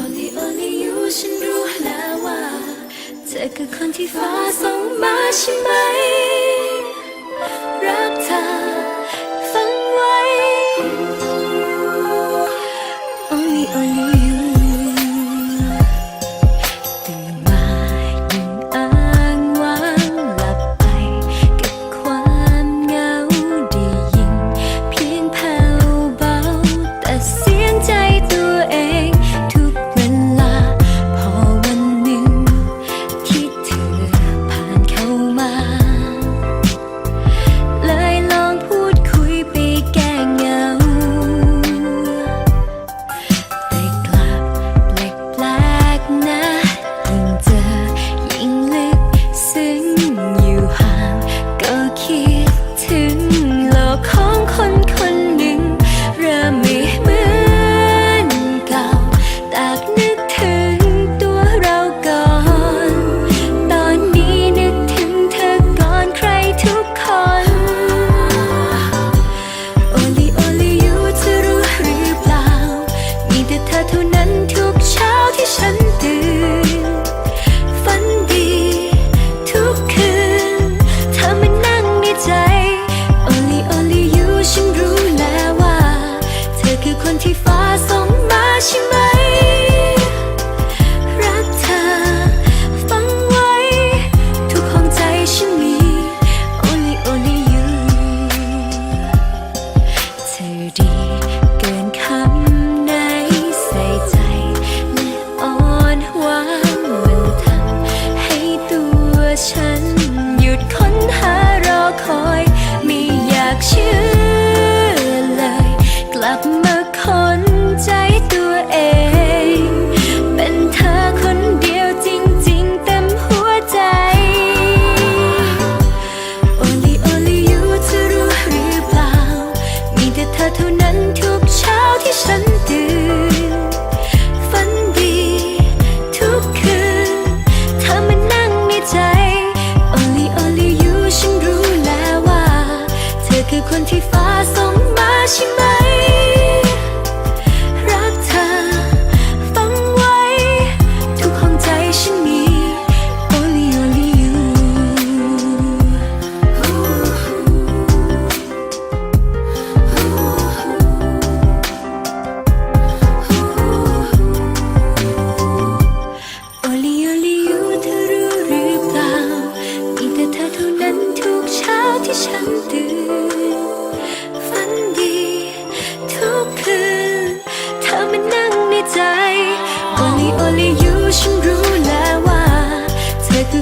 Only only you ฉันรู้แล้วว่าเธอคือคนที่ฟ้าส่งมาใช่ไหม รักเธอฟังไว้ Only only you ที่ คือคนที่ฟ้าส่งมาใช่ไหม รักเธอ ฟังไว้ ทุกห้องใจฉันมี only only you only only you เธอรู้หรือเปล่ามีแต่เธอเท่านั้นทุกเช้าที่ฉันตื่น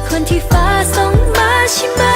款体发送马西马